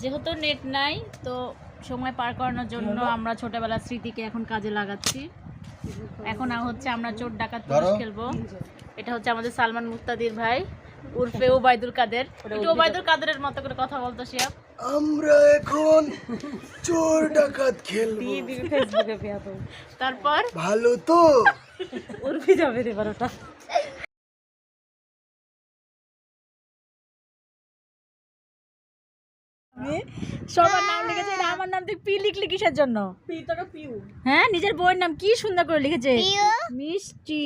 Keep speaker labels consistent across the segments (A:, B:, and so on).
A: যেহেতু নেট নাই তো সময় পার করানোর জন্য আমরা ছোটবেলার স্মৃতিকে এখন কাজে লাগাচ্ছি। এখন আর হচ্ছে আমরা চোর ডাকাত পুলিশ খেলব। এটা হচ্ছে আমাদের সালমান মুক্তাদির ভাই উর্ফে ওবায়দুল কাদের। একটু ওবায়দুল কাদেরের মতো করে কথা বলতো শিয়া।
B: আমরা এখন চোর ডাকাত খেলব।
C: ফেসবুকে
A: তারপর?
B: ভালো তো।
C: উর্ফি যাবে এবার ওটা
A: সবার নাম লিখেছে আমার নাম তুই পি লিখলি কিসের জন্য?
C: পিউ।
A: হ্যাঁ নিজের বইয়ের নাম কি সুন্দর করে লিখেছে? মিষ্টি।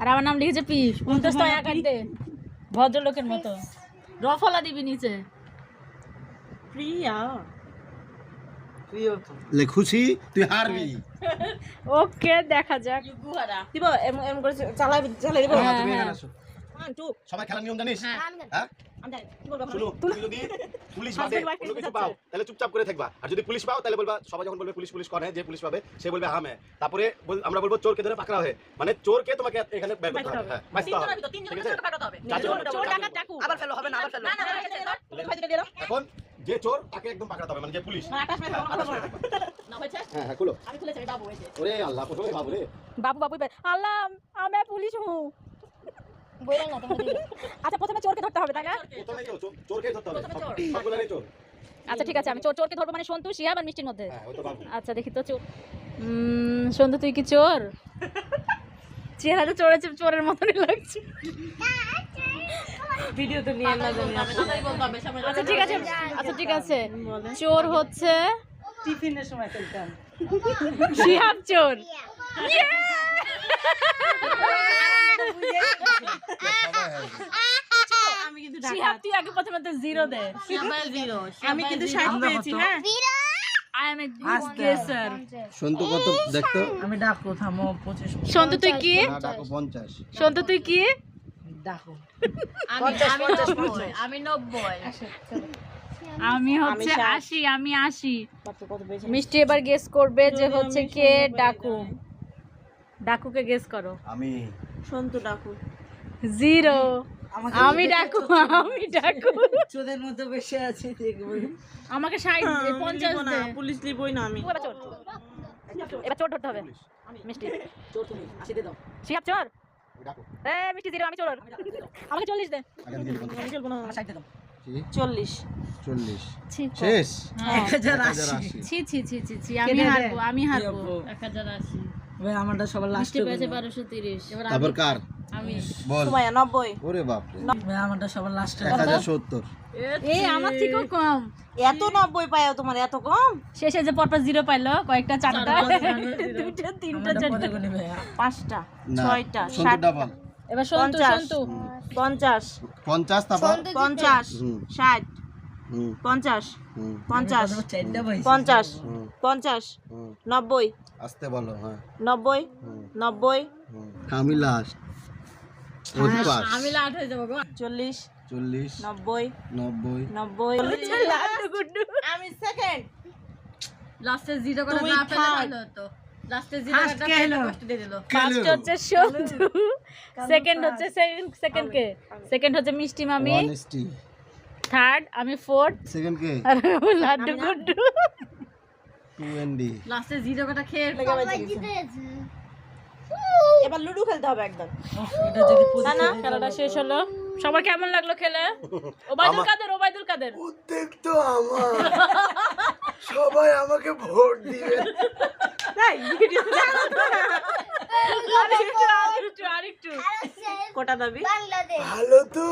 A: আর আমার নাম লিখেছে টাকা কাটতে ভদ্রলোকের মতো। রফলা দিবি নিচে।
C: প্রিয়া।
B: লেখুছি তুই হারবি।
A: ওকে দেখা যাক।
C: দিব এম এম করে চালাই চালাই দিব।
A: হ্যাঁ, হ্যাঁ।
B: সবাই খেলার নিয়ম জানিস
A: হ্যাঁ।
B: হ্যাঁ
C: আমি জানি কি বলব
B: শুনো তুমি যদি পুলিশ বাদে কোনো কিছু পাও তাহলে চুপচাপ করে থাকবা আর যদি পুলিশ পাও তাহলে বলবা সবাই যখন বলবে পুলিশ পুলিশ করে যে পুলিশ পাবে সে বলবে হ্যাঁ হ্যাঁ তারপরে আমরা বলব চোরকে ধরে পাকড়া হয়ে মানে চোরকে তোমাকে এখানে বের করতে হবে হ্যাঁ বাঁচতে হবে ঠিক আছে
A: চোর ডাকাত ডাকু
C: আবার ফেলো হবে না আবার ফেলো
B: এখন যে চোর তাকে একদম পাকড়াতে হবে মানে যে পুলিশ হ্যাঁ, হয়ে। হ্যাঁ হ্যাঁ বাবু
A: বাবু বাবু আল্লাহ আমি পুলিশ হুঁ আচ্ছা প্রথমে চোরকে ধরতে হবে তাই না?
B: প্রথমে তো চোর- চোরকে ধরতে হবে। সব- সবগুলোরই চোর।
A: আচ্ছা ঠিক আছে আমি চোর চোরকে ধরবো মানে সন্তু শিয়াব আর মিষ্টির মধ্যে।
B: হ্যাঁ
A: আচ্ছা দেখি তো চোর সন্তু তুই কি চোর? চেহারা তো চোরের চোরের মতনই লাগছে।
C: ভিডিও তো নিয়ে না। জানি
A: আচ্ছা ঠিক আছে। আচ্ছা ঠিক আছে। চোর হচ্ছে
C: টিফিনের সময় খেলতাম।
A: শিহাব চোর।
C: আমি কিন্তু
A: শিহাব তুই আগে প্রথমে তো জিরো দে।
C: আমি কিন্তু ষাট পেয়েছি হ্যাঁ।
A: I am a good guesser
B: Santu কত দেখতো?
C: আমি ডাকো থামো পঁচিশ
A: সন্তু তুই কি?
B: ডাকো পঞ্চাশ।
A: সন্তু তুই কি?
C: ডাকো।
A: আমি নব্বই আমি হচ্ছে
C: ষাট।
A: আশি আমি আশি।
C: পেয়েছি।
A: মিষ্টি এবার গেস করবে যে হচ্ছে কে ডাকু। ডাকুকে গেস করো।
B: আমি।
C: সন্তু ডাকু।
A: জিরো। আমি ডাকু আমি ডাকু।
C: চোদের মধ্যে বসে আছে
A: আমাকে ষাট দে, পঞ্চাশ
C: না পুলিশ লিবই না আমি।
A: এবার চোর। ধরতে হবে। মিষ্টি।
C: চোর তুমি আসি দে দাও।
A: শিহাব চোর?
B: ডাকো।
A: এ মিষ্টি জিরো আমি চোর আমাকে চল্লিশ দে।
C: আমি খেলব না। ষাট দাও। চল্লিশ।
B: চল্লিশ। শেষ?
A: হ্যাঁ।
C: এক হাজার
B: এক হাজার
C: আশি।
B: আশি।
A: ছি ছি ছি ছি। ছি আমি হারবো আমি হারবো। এক হাজার আশি।
C: ভাই আমারটা সবার লাস্ট
A: পেয়েছে বারোশো তিরিশ। এবার
B: তারপর কার?
A: আমি
B: বল।
C: সুমাইয়া নব্বই।
B: ওরে বাপরে।
C: ভাই আমারটা সবার লাস্ট
B: এক হাজার সত্তর।
A: এই আমার থেকেও কম।
C: এত নব্বই পায় তোমার এত কম?
A: শেষে যে পরপর জিরো পাইলো কয়েকটা চারটা। দুইটা তিনটা চারটা।
C: পাঁচটা ছয়টা
B: সন্তু
C: ষাট
A: এবার সন্তু
C: পঞ্চাশ।
A: সন্তু।
C: পঞ্চাশ।
B: পঞ্চাশ তারপর?
C: পঞ্চাশ
B: হুম।
C: ষাট।
B: হুম
C: পঞ্চাশ। পঞ্চাশ। পঞ্চাশ। পঞ্চাশ। নব্বই।
B: আসতে বলো হ্যাঁ।
C: নব্বই। নব্বই।
B: আমি লাস্ট
A: আমি লাট হয়ে যাব
C: চল্লিশ।
B: চল্লিশ।
C: নব্বই।
B: নব্বই।
C: নব্বই। আমি সেকেন্ড
A: লাস্টে জিরো করে না পেলে ভালো হতো। লাস্টে জিরো করে
C: কে
A: পেলে
C: হলো?
A: কষ্ট দিয়ে দিল। ফার্স্ট হচ্ছে সেকেন্ড হচ্ছে সেকেন্ড কে? সেকেন্ড হচ্ছে মিষ্টি মামি।
B: অনেস্টি
A: থার্ড আমি ফোর্থ
B: সেকেন্ড কে
A: আর laddu Guddu.
B: Two N D
A: লাস্টে জিরো কটা খেয়ে
C: এবার লুডো খেলতে হবে একদম।
A: না না খেলাটা শেষ হলো। সবার কেমন লাগল খেলে? ওবায়দুল কাদের ওবায়দুল কাদের?
B: উদ্যোগ তো আমার। সবাই আমাকে ভোট দিবে।
A: আরেকটু আরেকটু আরেকটু।
C: কোটা দাবি?
B: ভালো তো।